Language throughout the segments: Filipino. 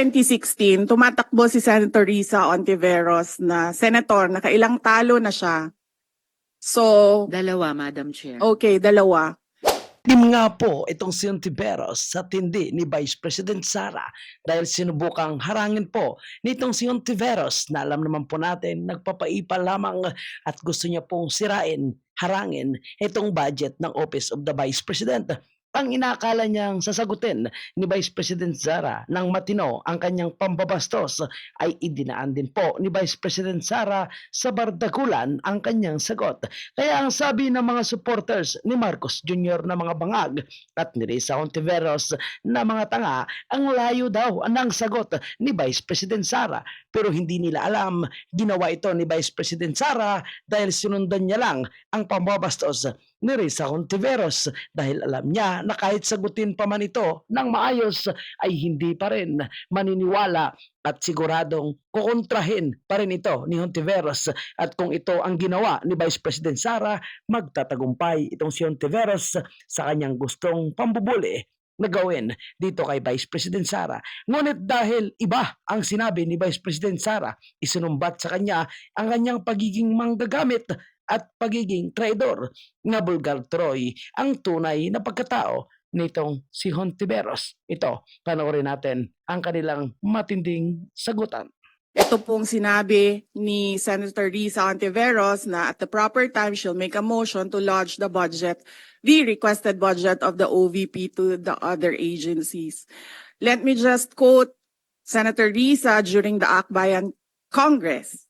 2016, tumatakbo si Senator Risa Ontiveros na senator, nakailang talo na siya. So, Dalawa, Madam Chair. okay, dalawa. Tim nga po itong si Ontiveros sa tindi ni Vice President Sara dahil sinubukang harangin po nitong si Ontiveros na alam naman po natin nagpapaipa lamang at gusto niya pong sirain, harangin itong budget ng Office of the Vice President. Ang inakala niyang sasagutin ni Vice President Sara ng matino ang kanyang pambabastos ay idinaan din po ni Vice President Sara sa bardagulan ang kanyang sagot. Kaya ang sabi ng mga supporters ni Marcos Jr. na mga bangag at ni Risa Ontiveros na mga tanga, ang layo daw ng sagot ni Vice President Sara. Pero hindi nila alam, ginawa ito ni Vice President Sara dahil sinundan niya lang ang pambabastos ni Risa Ontiveros dahil alam niya na kahit sagutin pa man ito ng maayos ay hindi pa rin maniniwala at siguradong kukontrahin pa rin ito ni Hontiveros at kung ito ang ginawa ni Vice President Sara, magtatagumpay itong si Hontiveros sa kanyang gustong pambubuli na gawin dito kay Vice President Sara. Ngunit dahil iba ang sinabi ni Vice President Sara, isinumbat sa kanya ang kanyang pagiging manggagamit at pagiging traidor na Bulgar Troy ang tunay na pagkatao nitong si Hontiveros. Ito, panoorin natin ang kanilang matinding sagutan. Ito pong sinabi ni Senator Risa Ontiveros na at the proper time she'll make a motion to lodge the budget, the requested budget of the OVP to the other agencies. Let me just quote Senator Risa during the Akbayan Congress.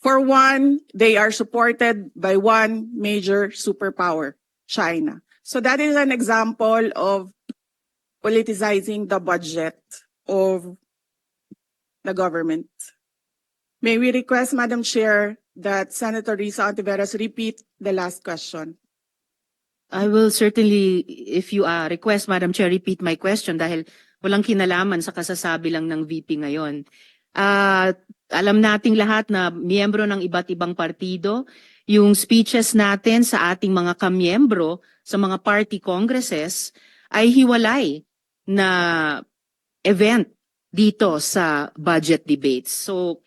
For one, they are supported by one major superpower, China. So that is an example of politicizing the budget of the government. May we request, Madam Chair, that Senator Risa Ontiveros repeat the last question? I will certainly, if you uh, request, Madam Chair, repeat my question dahil walang kinalaman sa kasasabi lang ng VP ngayon. Ah, alam nating lahat na miyembro ng iba't ibang partido, yung speeches natin sa ating mga kamiyembro sa mga party congresses ay hiwalay na event dito sa budget debates. So,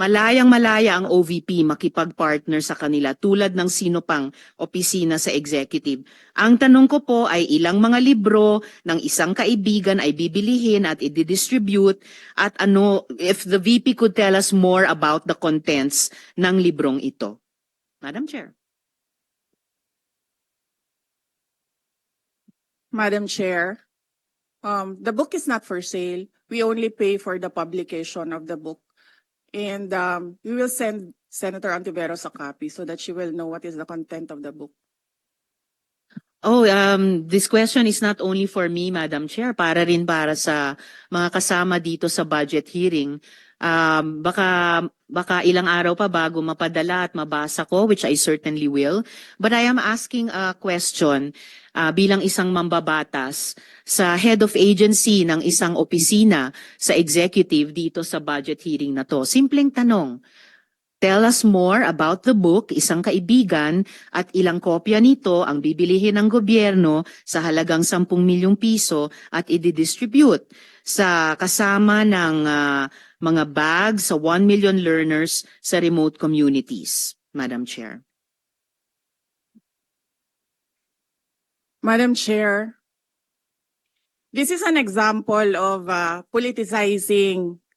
malayang malaya ang OVP makipag-partner sa kanila tulad ng sino pang opisina sa executive. Ang tanong ko po ay ilang mga libro ng isang kaibigan ay bibilihin at i-distribute at ano if the VP could tell us more about the contents ng librong ito. Madam Chair. Madam Chair, um, the book is not for sale. We only pay for the publication of the book. And um, we will send Senator Antiveros a copy so that she will know what is the content of the book. Oh, um, this question is not only for me, Madam Chair, para rin para sa mga kasama dito sa budget hearing. Um, baka, baka ilang araw pa bago mapadala at mabasa ko, which I certainly will. But I am asking a question uh, bilang isang mambabatas sa head of agency ng isang opisina sa executive dito sa budget hearing na to. Simpleng tanong. Tell us more about the book, isang kaibigan, at ilang kopya nito ang bibilihin ng gobyerno sa halagang 10 milyong piso at i-distribute sa kasama ng ah, mga bags sa 1 million learners sa remote communities, Madam Chair. Madam Chair, this is an example of uh, politicizing